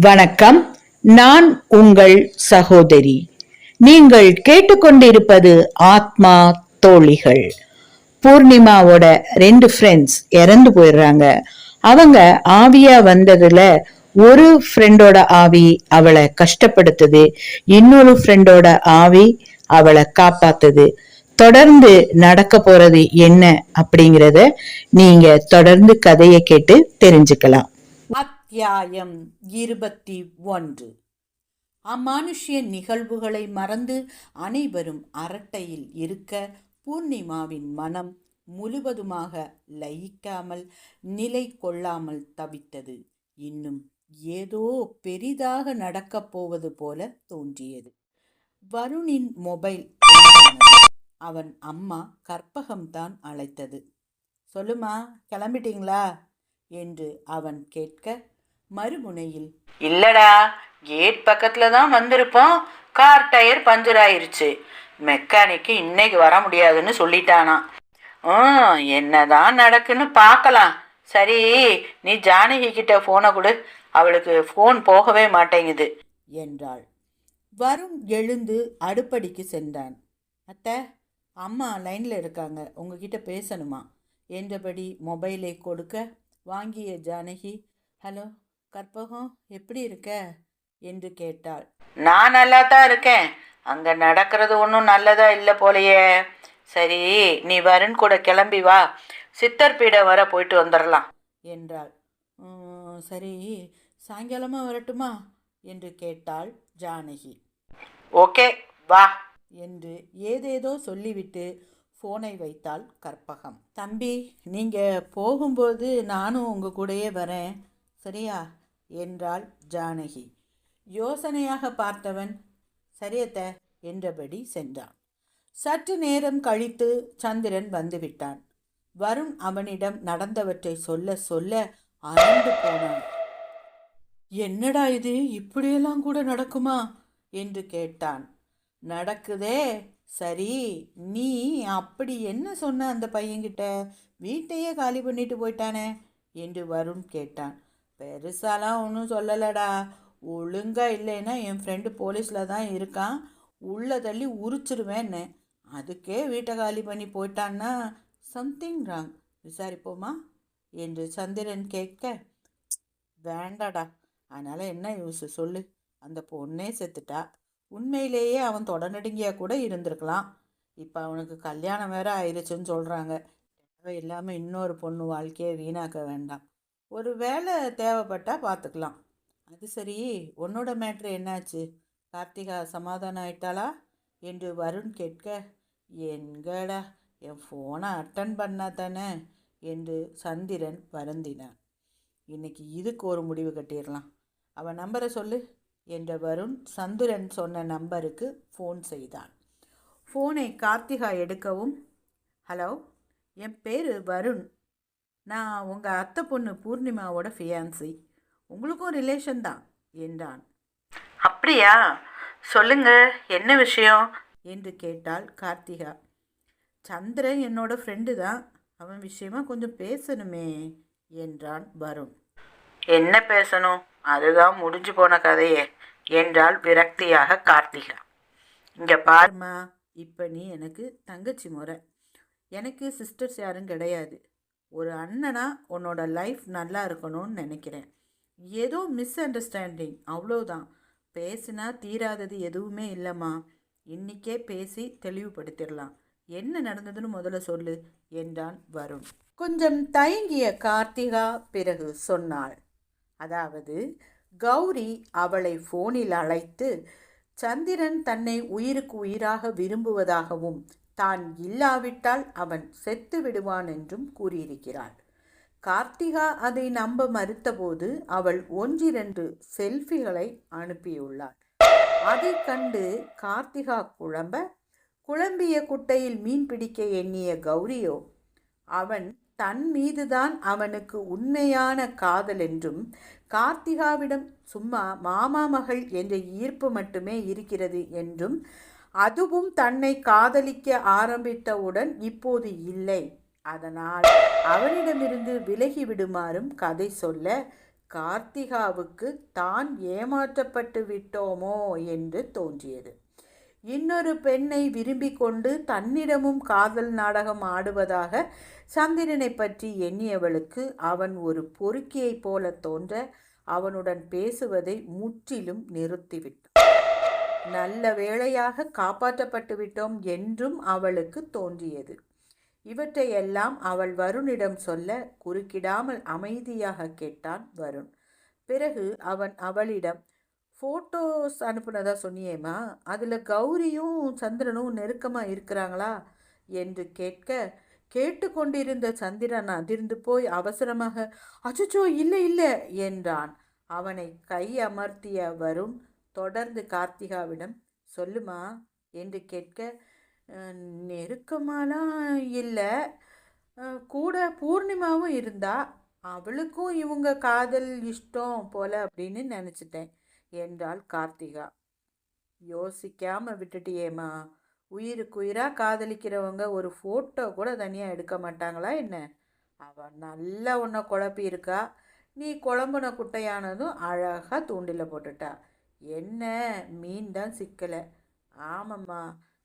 வணக்கம். நான் உங்கள் சகோதரி. நீங்கள் கேட்டுக்கொண்டிருப்பது ஆத்மா தோழிகள். பூர்ணிமாவோட ரெண்டு ஃப்ரெண்ட்ஸ் இறந்து போயிடுறாங்க. அவங்க ஆவியா வந்ததுல ஒரு ஃப்ரெண்டோட ஆவி அவளை கஷ்டப்படுத்துது. இன்னொரு ஃப்ரெண்டோட ஆவி அவளை காப்பாத்துது. தொடர்ந்து நடக்க போறது என்ன அப்படிங்கிறத நீங்க தொடர்ந்து கதையை கேட்டு தெரிஞ்சுக்கலாம். அத்தியாயம் இருபத்தி ஒன்று. அமானுஷ்ய நிகழ்வுகளை மறந்து அனைவரும் அரட்டையில் இருக்க பூர்ணிமாவின் மனம் முழுவதுமாக லயிக்காமல் நிலை கொள்ளாமல் தவித்தது. இன்னும் ஏதோ பெரிதாக நடக்கப் போவது போல தோன்றியது. வருணின் மொபைல் அவன் அம்மா கற்பகம்தான் அழைத்தது. சொல்லுமா கிளம்பிட்டீங்களா? என்று அவன் கேட்க மறுமுனையில். இல்லடா கேட் பக்கத்துல தான் வந்திருப்போம். கார் டயர் பஞ்சர் ஆயிருச்சு. மெக்கானிக்கு இன்னைக்கு வர முடியாதுன்னு சொல்லிட்டானாம். ம் என்னதான் நடக்குன்னு பார்க்கலாம். சரி நீ ஜானகி கிட்ட ஃபோனை கொடு. அவளுக்கு ஃபோன் போகவே மாட்டேங்குது. என்றாள். வருண் எழுந்து அடுப்படிக்கு சென்றான். அத்தை அம்மா லைனில் இருக்காங்க. உங்ககிட்ட பேசணுமா? என்றபடி மொபைலை கொடுக்க வாங்கிய ஜானகி ஹலோ கற்பகம் எப்படி இருக்க? என்று கேட்டாள். நான் நல்லா தான் இருக்கேன். அங்க நடக்கிறது ஒன்றும் நல்லதா இல்லை போலையே. சரி நீ வருண் கூட கிளம்பி வா. சித்தர் பீடம் வர போயிட்டு வந்துடலாம் என்றாள். "உம், சரி சாயங்காலமா வரட்டுமா? என்று கேட்டாள் ஜானகி. ஓகே வா. என்று ஏதேதோ சொல்லிவிட்டு ஃபோனை வைத்தாள் கற்பகம். தம்பி நீங்க போகும்போது நானும் உங்க கூடயே வரேன். சரியா? என்றாள் ஜானகி. யோசனையாக பார்த்தவன் சரியத்த என்றபடி சென்றான். சற்று நேரம் கழித்து சந்திரன் வந்துவிட்டான். வருண் அவனிடம் நடந்தவற்றை சொல்ல சொல்ல அறந்து போனான். என்னடா இது? இப்படியெல்லாம் கூட நடக்குமா? என்று கேட்டான். நடக்குதே சரி நீ அப்படி என்ன சொன்ன அந்த பையன்கிட்ட? வீட்டையே காலி பண்ணிட்டு போயிட்டானே? என்று வருண் கேட்டான். பெருசாலாம் ஒன்றும் சொல்லலடா. ஒழுங்காக இல்லைன்னா என் ஃப்ரெண்டு போலீஸில் தான் இருக்கான். உள்ளே தள்ளி உரிச்சிருவேன்னு. அதுக்கே வீட்டை காலி பண்ணி போயிட்டான்னா சம்திங் ராங் விசாரிப்போமா? என்று சந்திரன் கேட்க வேண்டாடா. அதனால் என்ன யூஸ் சொல்லு. அந்த பொண்ணே செத்துட்டா. உண்மையிலேயே அவன் தொடநடுங்கியா கூட இருந்திருக்கலாம். இப்போ அவனுக்கு கல்யாணம் வேற ஆயிடுச்சுன்னு சொல்கிறாங்க இல்லாமல் இன்னொரு பொண்ணு வாழ்க்கையை வீணாக்க வேண்டாம். ஒரு வேலை தேவைப்பட்டால் பார்த்துக்கலாம் அது சரி உன்னோட மேட்ரு என்னாச்சு? கார்த்திகா சமாதானம் ஆயிட்டாளா? என்று வருண் கேட்க எங்கடா என் ஃபோனை அட்டன் பண்ணா தானே? என்று சந்திரன் வருந்தினான். இன்னைக்கு இதுக்கு ஒரு முடிவு கட்டிடலாம். அவன் நம்பரை சொல்லு என்ற வருண் சந்திரன் சொன்ன நம்பருக்கு ஃபோன் செய்தான். ஃபோனை கார்த்திகா எடுக்கவும் ஹலோ என் பேர் வருண். நான் உங்கள் அத்தை பொண்ணு பூர்ணிமாவோட ஃபியான்சி உங்களுக்கும் ரிலேஷன் தான் என்றான். அப்படியா? சொல்லுங்க என்ன விஷயம்? என்று கேட்டாள் கார்த்திகா. சந்திரன் என்னோட ஃப்ரெண்டு தான் அவன் விஷயமா கொஞ்சம் பேசணுமே என்றான் வருண். என்ன பேசணும்? அதுதான் முடிஞ்சு போன கதையே என்றாள் விரக்தியாக கார்த்திகா. இங்க பாரு பாருமா இப்போ நீ எனக்கு தங்கச்சி முறை. எனக்கு சிஸ்டர்ஸ் யாரும் கிடையாது. ஒரு அண்ணனாக உன்னோட லைஃப் நல்லா இருக்கணும்னு நினைக்கிறேன். ஏதோ மிஸ் அண்டர்ஸ்டாண்டிங் அவ்வளோதான் பேசினா தீராதது எதுவுமே இல்லைம்மா. இன்றைக்கே பேசி தெளிவுபடுத்திடலாம். என்ன நடந்ததுன்னு முதல்ல சொல்லு என்றான் வருண். கொஞ்சம் தயங்கிய கார்த்திகா பிறகு சொன்னாள். அதாவது கௌரி அவளை ஃபோனில் அழைத்து சந்திரன் தன்னை உயிருக்கு உயிராக விரும்புவதாகவும் தான் இல்லாவிட்டால் அவன் செத்து விடுவான் என்றும் கூறியிருக்கிறாள். கார்த்திகா அதை நம்ப மறுத்தபோது அவள் ஒன்றிரண்டு செல்ஃபிகளை அனுப்பியுள்ளாள். அதை கண்டு கார்த்திகா குழம்ப குழம்பிய குட்டையில் மீன் பிடிக்க எண்ணிய கௌரியோ அவன் தன் மீதுதான் அவனுக்கு உண்மையான காதல் என்றும் கார்த்திகாவிடம் சும்மா மாமா மகள் என்ற ஈர்ப்பு மட்டுமே இருக்கிறது என்றும் அதுவும் தன்னை காதலிக்க ஆரம்பித்தவுடன் இப்போது இல்லை. அதனால் அவனிடமிருந்து விலகி விடுமாறும் கதை சொல்ல கார்த்திகாவுக்கு தான் ஏமாற்றப்பட்டு விட்டோமோ என்று தோன்றியது. இன்னொரு பெண்ணை விரும்பிக் கொண்டு தன்னிடமும் காதல் நாடகம் ஆடுவதாக சந்திரனை பற்றி எண்ணியவளுக்கு அவன் ஒரு பொறுக்கியைப் போல தோன்ற அவனுடன் பேசுவதை முற்றிலும் நிறுத்திவிட்டான். நல்ல வேளையாக காப்பாற்றப்பட்டு விட்டோம் என்றும் அவளுக்கு தோன்றியது. இவற்றையெல்லாம் அவள் வருணிடம் சொல்ல குறுக்கிடாமல் அமைதியாக கேட்டான் வருண். பிறகு அவன் அவளிடம் ஃபோட்டோஸ் அனுப்புனதா சொன்னியேம்மா? அதில் கௌரியும் சந்திரனும் நெருக்கமாக இருக்கிறாங்களா? என்று கேட்க கேட்டுக்கொண்டிருந்த சந்திரன் அதிர்ந்து போய் அவசரமாக அச்சச்சோ இல்லை இல்லை என்றான். அவனை கை அமர்த்திய வருண் தொடர்ந்து கார்த்திகாவிடம் சொல்லுமா என்று கேட்க நெருக்கமாலாம் இல்லை. கூட பூர்ணிமாவும் இருந்தா அவளுக்கும் இவங்க காதல் இஷ்டம் போல அப்படின்னு நினச்சிட்டேன் என்றாள் கார்த்திகா. யோசிக்காமல் விட்டுட்டியேம்மா. உயிருக்கு உயிராக காதலிக்கிறவங்க ஒரு ஃபோட்டோ கூட தனியாக எடுக்க மாட்டாங்களா என்ன? அவள் நல்லா உன்னை குழப்பி இருக்கா நீ குழம்புன குட்டையானதும் அழகாக தூண்டில் போட்டுட்டா. என்ன? மீன் தான் சிக்கலை. ஆமாம்மா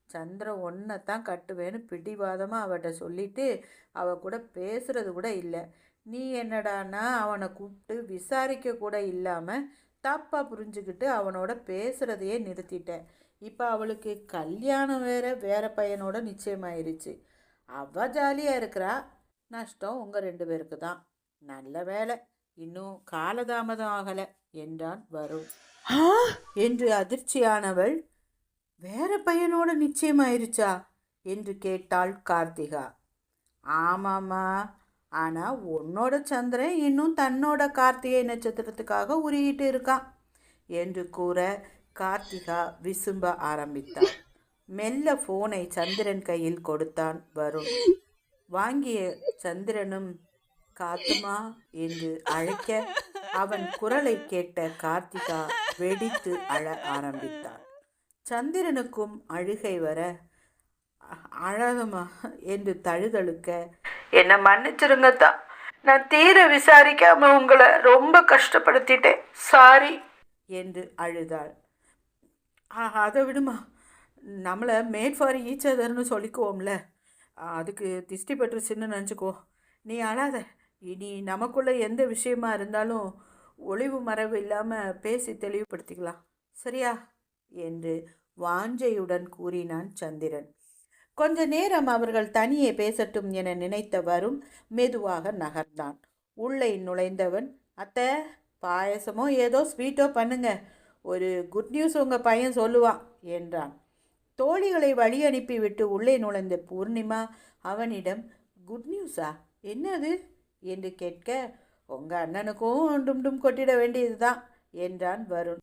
சந்திரன் ஒன்றை தான் கட்டுவேன்னு பிடிவாதமாக அவட்ட சொல்லிட்டு அவ கூட பேசுறது கூட இல்லை. நீ என்னடான்னா அவனை கூப்பிட்டு விசாரிக்க கூட இல்லாமல் தப்பாக புரிஞ்சுக்கிட்டு அவனோட பேசுகிறதையே நிறுத்திட்டேன் இப்போ அவளுக்கு கல்யாணம் வேற வேற பையனோட நிச்சயமாயிருச்சு. அவ ஜாலியாக இருக்கிறா. நஷ்டம் உங்கள் ரெண்டு பேருக்கு தான் நல்ல வேலை இன்னும் காலதாமதம் ஆகலை. என்றான் வருண். என்று அதிர்ச்சியானவள் வேற பையனோட நிச்சயமாயிருச்சா? என்று கேட்டாள் கார்த்திகா. ஆமாம்மா. ஆனால் உன்னோட சந்திரன் இன்னும் தன்னோட கார்த்திகை நட்சத்திரத்துக்காக உருகிட்டு இருக்கான் என்று கூற கார்த்திகா விசும்ப ஆரம்பித்தாள். மெல்ல ஃபோனை சந்திரன் கையில் கொடுத்தான் வருண். வாங்கிய சந்திரனும் காத்துமா? என்று அழைக்க அவன் குரலை கேட்ட கார்த்திகா வெடித்து அழ ஆரம்பித்தாள். சந்திரனுக்கும் அழுகை வர "அ- அழாதம்மா என்று தழுதழுக்க என்னை மன்னிச்சிருங்கத்தா. நான் தீர விசாரிக்காம உங்களை ரொம்ப கஷ்டப்படுத்திட்டேன். சாரி. என்று அழுதாள். அதை விடுமா. நம்மளை மேட் ஃபார் ஈச் அதர்னு சொல்லிக்குவோம்ல. அதுக்கு திஷ்டி பட்டுருச்சுன்னு நினச்சிக்கோ. நீ அழாத. இனி நமக்குள்ள எந்த விஷயமா இருந்தாலும் ஒளிவு மறைவு இல்லாமல் பேசி தெளிவுபடுத்திக்கலாம். சரியா? என்று வாஞ்சையுடன் கூறினான் சந்திரன். கொஞ்ச நேரம் அவர்கள் தனியே பேசட்டும் என நினைத்த வரும் மெதுவாக நகர்ந்தான். உள்ளே நுழைந்தவன் அத்தை பாயசமோ ஏதோ ஸ்வீட்டோ பண்ணுங்க. ஒரு குட் நியூஸ் உங்கள் பையன் சொல்லுவான் என்றான். தோழிகளை வழி அனுப்பிவிட்டு உள்ளே நுழைந்த பூர்ணிமா அவனிடம் குட் நியூஸா? என்னது? என்று கேட்க உங்கள் அண்ணனுக்கும் டும் டும் கொட்டிட வேண்டியதுதான் என்றான் வருண்.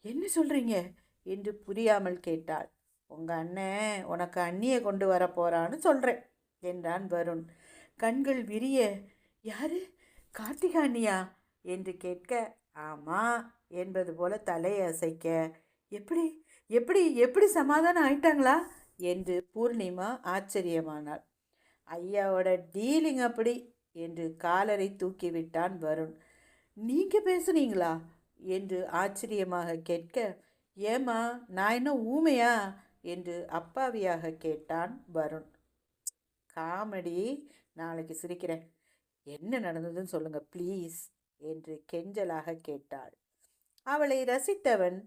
என்ன சொல்கிறீங்க என்று புரியாமல் கேட்டாள். உங்கள் அண்ணன் உனக்கு அண்ணியை கொண்டு வர போகிறான்னு சொல்கிறேன் என்றான் வருண். கண்கள் விரிய யாரு? கார்த்திகா அண்ணியா? என்று கேட்க ஆமாம் என்பது போல தலையை அசைக்க எப்படி எப்படி எப்படி சமாதானம் ஆயிட்டாங்களா? என்று பூர்ணிமா ஆச்சரியமானாள். ஐயாவோட டீலிங் அப்படி என்று காலரை தூக்கிவிட்டான் வருண். நீங்கள் பேசுனீங்களா? என்று ஆச்சரியமாக கேட்க ஏம்மா நான் என்ன ஊமையா? என்று அப்பாவியாக கேட்டான் வருண். காமெடி நாளைக்கு சிரிக்கிறேன். என்ன நடந்ததுன்னு சொல்லுங்க ப்ளீஸ் என்று கெஞ்சலாக கேட்டாள். அவளை ரசித்தவன்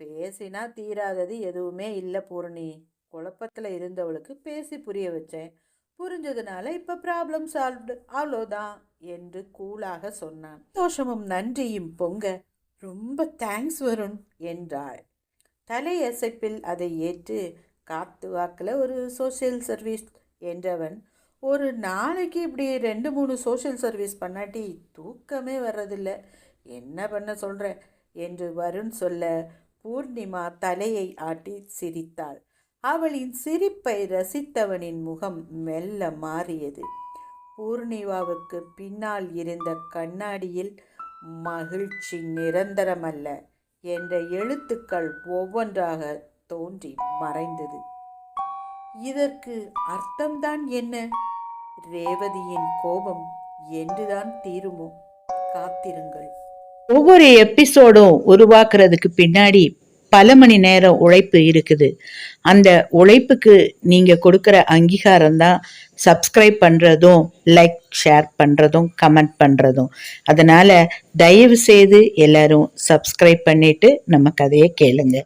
பேசினா தீராதது எதுவுமே இல்லை பூரணி. குழப்பத்தில் இருந்தவளுக்கு பேசி புரிய வச்சேன். புரிஞ்சதுனால இப்போ ப்ராப்ளம் சால்வ்டு அவ்வளோதான் என்று கூலாக சொன்னான். சந்தோஷமும் நன்றியும் பொங்க ரொம்ப தேங்க்ஸ் வருண் என்றாள். தலையசைப்பில் அதை ஏற்று காத்து வாக்கில் ஒரு சோஷியல் சர்வீஸ் என்றவன் ஒரு நாளைக்கு இப்படி ரெண்டு மூணு சோஷியல் சர்வீஸ் பண்ணாட்டி தூக்கமே வர்றதில்ல. என்ன பண்ண சொல்கிற என்று வருண் சொல்ல பூர்ணிமா தலையை ஆட்டி சிரித்தாள். அவளின் சிரிப்பை ரசித்தவனின் முகம் மெல்ல மாறியது. பூர்ணிவாவுக்கு பின்னால் இருந்த கண்ணாடியில் மகிழ்ச்சி நிரந்தரமல்ல என்ற எழுத்துக்கள் ஒவ்வொன்றாக தோன்றி மறைந்தது. இதற்கு அர்த்தம்தான் என்ன? ரேவதியின் கோபம் என்றுதான் தீருமோ? காத்திருங்கள். ஒவ்வொரு எபிசோடும் உருவாக்குறதுக்கு பின்னாடி பல மணி நேரம் உழைப்பு இருக்குது. அந்த உழைப்புக்கு நீங்க கொடுக்குற அங்கீகாரம் தான் சப்ஸ்கிரைப் பண்றதும் லைக் ஷேர் பண்றதும் கமெண்ட் பண்றதும். அதனால தயவு செய்து எல்லாரும் சப்ஸ்கிரைப் பண்ணிட்டு நம்ம கதையை கேளுங்க.